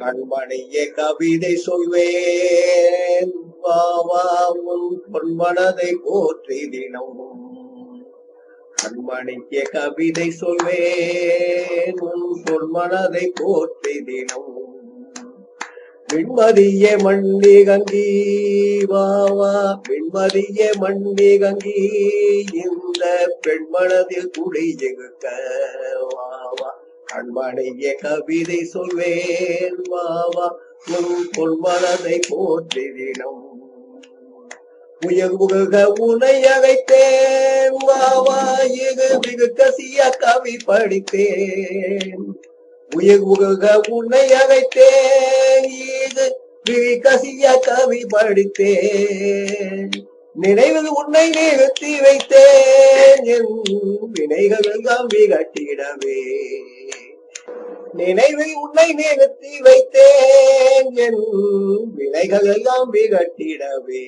கண்மணியே கவிதை சொல்வேன். வாவா பொன்மனதை போற்றி தினம். கண்மணிக்கு கவிதை சொல்வேன். உன் பொன்மனதை போற்றி தினம். விண்மதிய மண்ணி கங்கி வாவா விண்மதிய மண்ணி கங்கி இந்த பெண்மனதில் குடியிருக்க வாவா கண்மணிய கவிதை சொல்வேன் வாவா உன் பொன்மனதை போற்றி தினம் உயர்வுக உனை அழைத்தேன் வாவா இகு மிகு கசிய கவி படித்தேன். உயர்வுக உன்னை அழைத்தேன் இது மிகு கசிய கவி படித்தேன். நினைவில் உன்னை நிறுத்தி வைத்தேன் என் வினைகள் தான் விகட்டிடவே நினைவை உன்னை நிறுத்தி வைத்தேன். என் வினைகள் எல்லாம் விகட்டிடவே.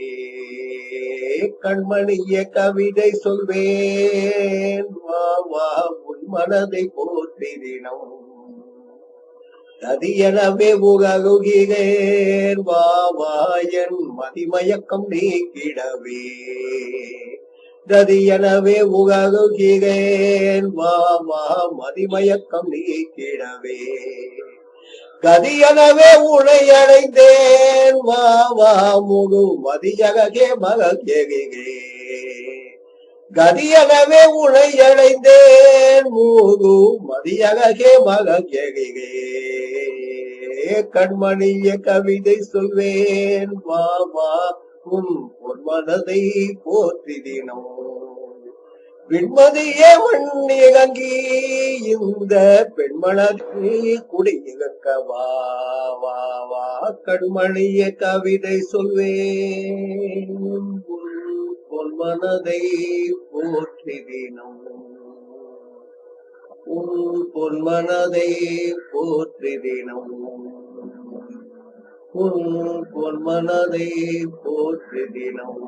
கண்மணிய கவிதை சொல்வேன். வா வா உன் மனதை போற்றி தினம். நதியனவே உககுகிறேன் வா வா என் மதிமயக்கம் நீக்கிடவே. கதியனவே உககுகிறேன் வா வா மதிமயக்கம் நீக்கிடவே. கதியனவே உனை அடைந்தேன் வா வா முகு மதியகே மகே கதியனவே உனை அடைந்தேன் மூகு மதியகே மகே கண்மணிய கவிதை சொல்வேன். வா வா உன் பொன்மனதை போற்றி தினம். விண்மதியே வண்ணியகங்கி இந்த பெண்மணி குடியிருக்க வா வா வா கண்மணிய கவிதை சொல்வேன். பொன்மனதை போற்றி தினம். உன் பொன்மனதை போற்றி தினம். உன் பொன்மனதை போற்றி தினம்